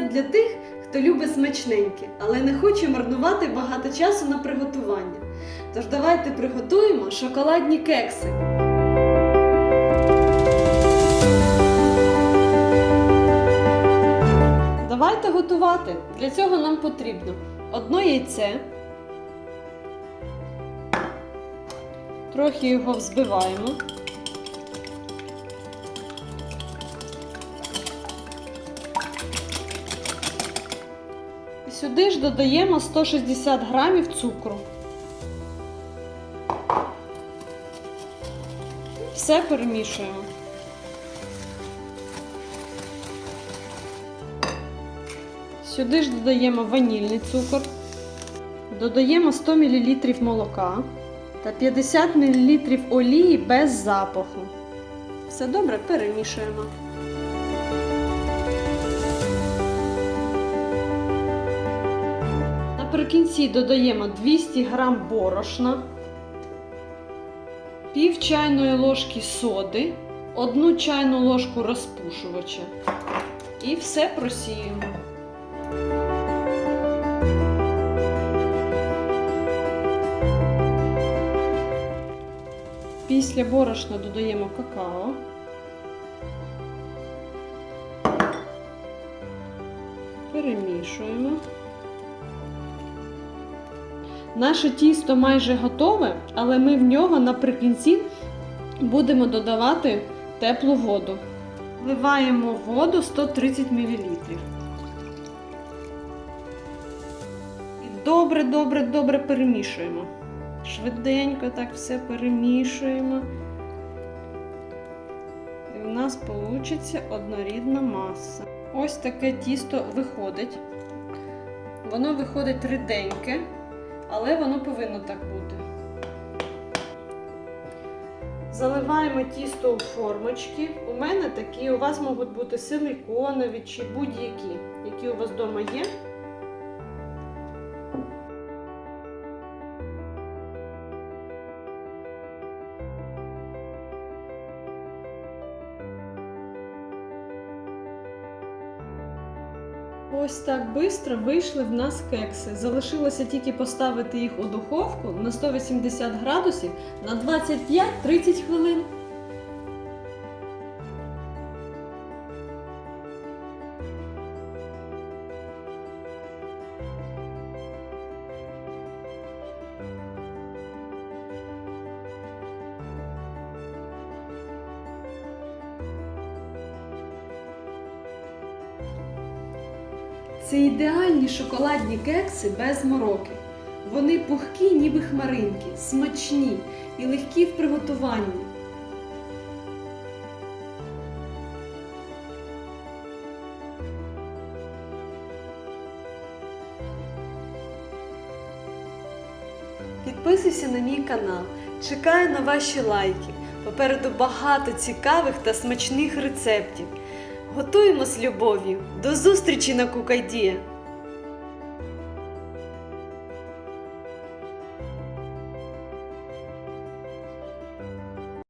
для тих, хто любить смачненьке, але не хоче марнувати багато часу на приготування. Тож давайте приготуємо шоколадні кекси. Давайте готувати. Для цього нам потрібно одно яйце. Трохи його взбиваємо. Сюди ж додаємо 160 грамів цукру. Все перемішуємо. Сюди ж додаємо ванільний цукор, додаємо 100 мл молока та 50 мл олії без запаху. Все добре перемішуємо. Наприкінці додаємо 200 г борошна, пів чайної ложки соди, одну чайну ложку розпушувача і все просіємо. Після борошна додаємо какао. Перемішуємо. Наше тісто майже готове, але ми в нього наприкінці будемо додавати теплу воду. Вливаємо воду 130 мл. І добре, добре, добре перемішуємо. Швиденько так все перемішуємо. І в нас вийде однорідна маса. Ось таке тісто виходить. Воно виходить ріденьке, але воно повинно так бути. Заливаємо тісто у формочки. У мене такі, у вас можуть бути силиконові чи будь-які, які у вас вдома є. Ось так швидко вийшли в нас кекси. Залишилося тільки поставити їх у духовку на 180 градусів на 25-30 хвилин. Це ідеальні шоколадні кекси без мороки. Вони пухкі, ніби хмаринки, смачні і легкі в приготуванні. Підписуйся на мій канал. Чекаю на ваші лайки. Попереду багато цікавих та смачних рецептів. Готуємо з любов'ю. До зустрічі на Кукайдія!